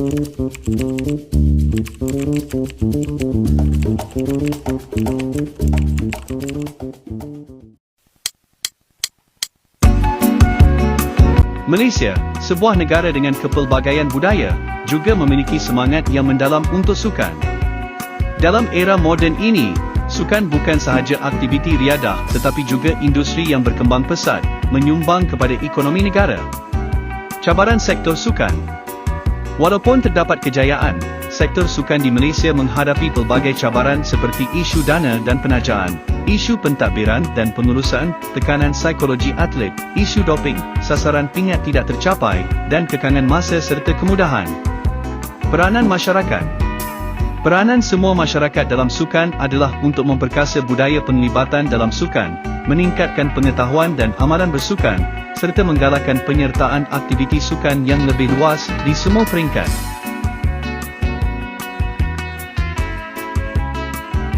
Malaysia, sebuah negara dengan kepelbagaian budaya, juga memiliki semangat yang mendalam untuk sukan. Dalam era moden ini, sukan bukan sahaja aktiviti riadah tetapi juga industri yang berkembang pesat, menyumbang kepada ekonomi negara. Cabaran sektor sukan Walaupun terdapat kejayaan, sektor sukan di Malaysia menghadapi pelbagai cabaran seperti isu dana dan penajaan, isu pentadbiran dan pengurusan, tekanan psikologi atlet, isu doping, sasaran pingat tidak tercapai, dan kekangan masa serta kemudahan. Peranan masyarakat Peranan semua masyarakat dalam sukan adalah untuk memperkasa budaya penglibatan dalam sukan, meningkatkan pengetahuan dan amalan bersukan, serta menggalakkan penyertaan aktiviti sukan yang lebih luas di semua peringkat.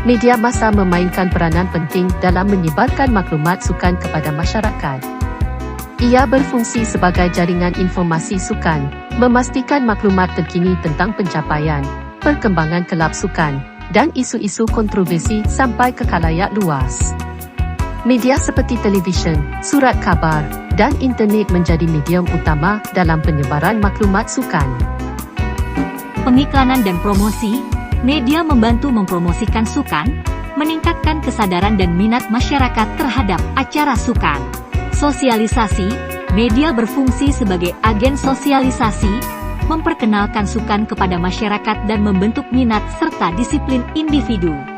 Media masa memainkan peranan penting dalam menyebarkan maklumat sukan kepada masyarakat. Ia berfungsi sebagai jaringan informasi sukan, memastikan maklumat terkini tentang pencapaian, perkembangan kelab sukan, dan isu-isu kontroversi sampai ke khalayak luas. Media seperti televisyen, surat khabar, dan internet menjadi medium utama dalam penyebaran maklumat sukan. Pengiklanan dan promosi, media membantu mempromosikan sukan, meningkatkan kesadaran dan minat masyarakat terhadap acara sukan. Sosialisasi, media berfungsi sebagai agen sosialisasi, memperkenalkan sukan kepada masyarakat dan membentuk minat serta disiplin individu.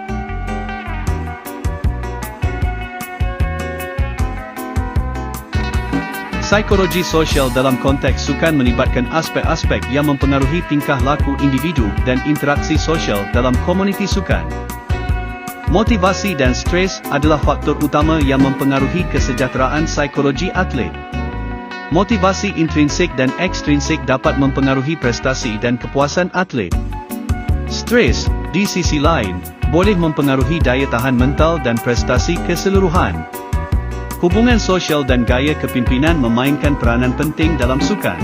Psikologi sosial dalam konteks sukan melibatkan aspek-aspek yang mempengaruhi tingkah laku individu dan interaksi sosial dalam komuniti sukan. Motivasi dan stres adalah faktor utama yang mempengaruhi kesejahteraan psikologi atlet. Motivasi intrinsik dan ekstrinsik dapat mempengaruhi prestasi dan kepuasan atlet. Stres, di sisi lain, boleh mempengaruhi daya tahan mental dan prestasi keseluruhan. Hubungan sosial dan gaya kepimpinan memainkan peranan penting dalam sukan.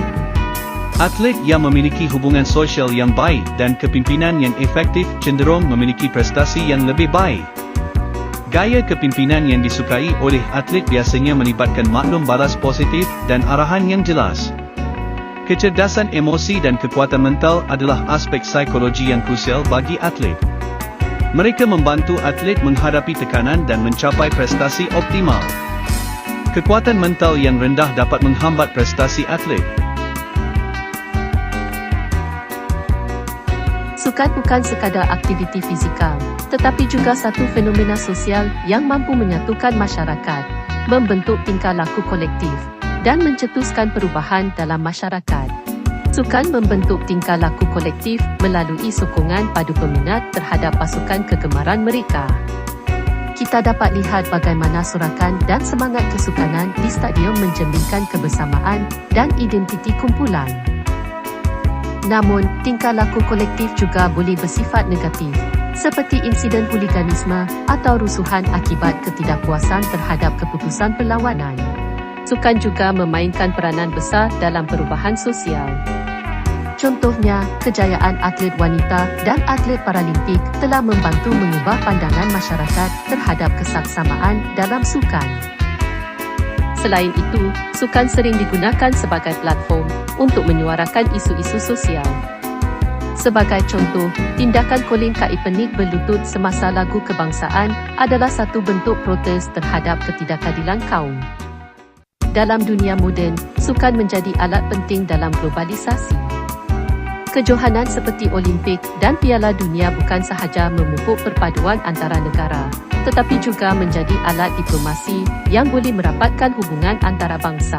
Atlet yang memiliki hubungan sosial yang baik dan kepimpinan yang efektif cenderung memiliki prestasi yang lebih baik. Gaya kepimpinan yang disukai oleh atlet biasanya melibatkan maklum balas positif dan arahan yang jelas. Kecerdasan emosi dan kekuatan mental adalah aspek psikologi yang krusial bagi atlet. Mereka membantu atlet menghadapi tekanan dan mencapai prestasi optimal. Kekuatan mental yang rendah dapat menghambat prestasi atlet. Sukan bukan sekadar aktiviti fizikal, tetapi juga satu fenomena sosial yang mampu menyatukan masyarakat, membentuk tingkah laku kolektif, dan mencetuskan perubahan dalam masyarakat. Sukan membentuk tingkah laku kolektif melalui sokongan padu peminat terhadap pasukan kegemaran mereka kita dapat lihat bagaimana surakan dan semangat kesukanan di stadium mencerminkan kebersamaan dan identiti kumpulan. Namun, tingkah laku kolektif juga boleh bersifat negatif, seperti insiden huliganisme atau rusuhan akibat ketidakpuasan terhadap keputusan perlawanan. Sukan juga memainkan peranan besar dalam perubahan sosial. Contohnya, kejayaan atlet wanita dan atlet paralimpik telah membantu mengubah pandangan masyarakat terhadap kesaksamaan dalam sukan. Selain itu, sukan sering digunakan sebagai platform untuk menyuarakan isu-isu sosial. Sebagai contoh, tindakan Colin Kaepernick berlutut semasa lagu kebangsaan adalah satu bentuk protes terhadap ketidakadilan kaum. Dalam dunia moden, sukan menjadi alat penting dalam globalisasi. Kejohanan seperti Olimpik dan Piala Dunia bukan sahaja memupuk perpaduan antara negara, tetapi juga menjadi alat diplomasi yang boleh merapatkan hubungan antara bangsa.